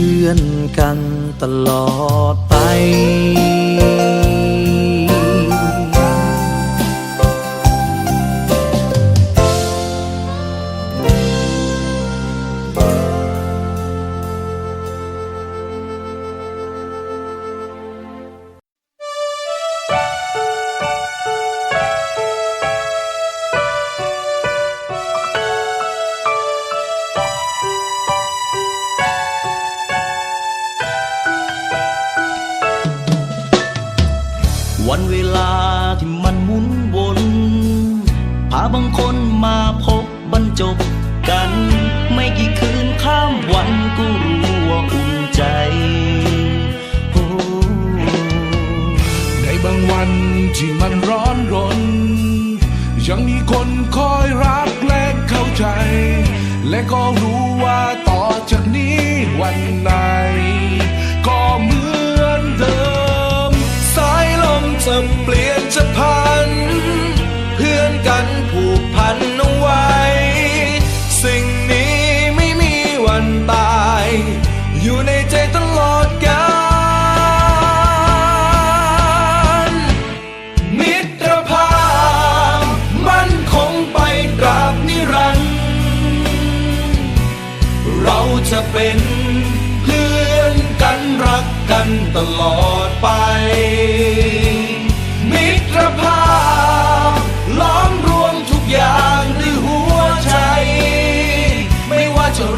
พื่อนกันตลอดไป บางคนมาพบบรรจบกัน ไม่กี่คืนข้ามวันก็รู้ว่าอุ่นใจโอ้ในบางวันที่มันร้อนรน ยังมีคนคอยรักและเข้าใจ และก็รู้ว่าต่อจากนี้วันไหน ก็เหมือนเดิม สายลมจะเปลี่ยนจะพันเพื่อน พันเอาไว้ สิ่งนี้ไม่มีวันตาย อยู่ในใจตลอดกาลมิตรภาพมันคงไปตราบนิรันดร์เราจะเป็นเพื่อนกันรักกันตลอดไป มิตรภาพ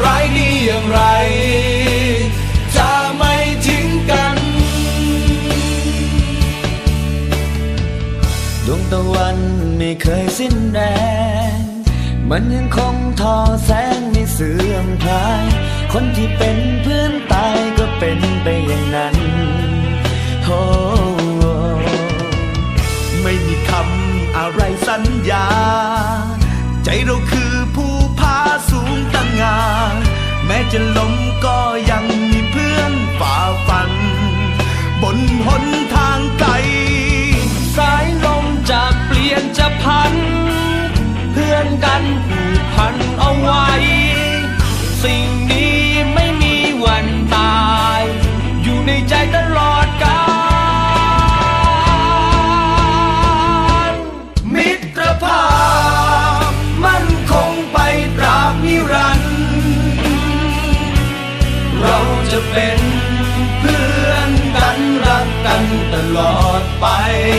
ร้ายดีอย่างไร จะไม่ทิ้งกัน ดวงตะวันไม่เคยสิ้นแรงมันยังคงทอแสงไม่เสื่อมคลาย คนที่เป็นเพื่อนตายก็เป็นไปอย่างนั้นโอ้ไม่มีคำอะไรสัญญา จะล้ม ไป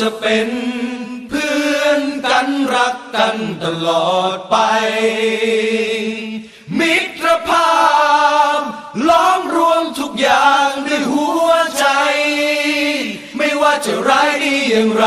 จะเป็นเพื่อนกันรักกันตลอดไป มิตรภาพล้อมรวมทุกอย่างด้วยหัวใจ ไม่ว่าจะร้ายดีอย่างไร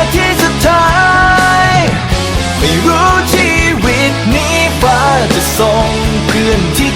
ี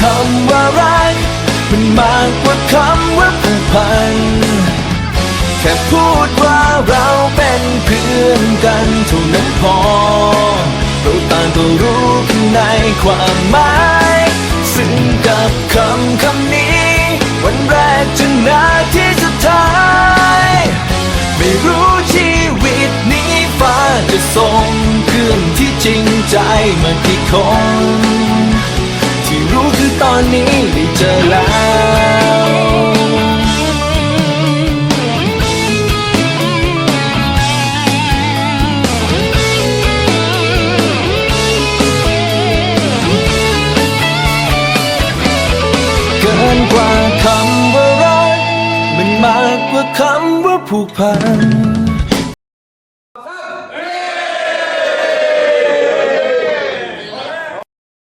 คำว่ารักมันมากกว่าคำว่าผูกพัน แค่พูดว่าเราเป็นเพื่อนกันเท่านั้นพอ เราต่างก็รู้ข้างในความหมายซึ่งกับคำคำนี้ วันแรกจนนาทีสุดท้าย ไม่รู้ชีวิตนี้ฟ้าจะส่งเพื่อนที่จริงใจมากี่คนที่รู้คือต อนนี้ได้เจอแล้ว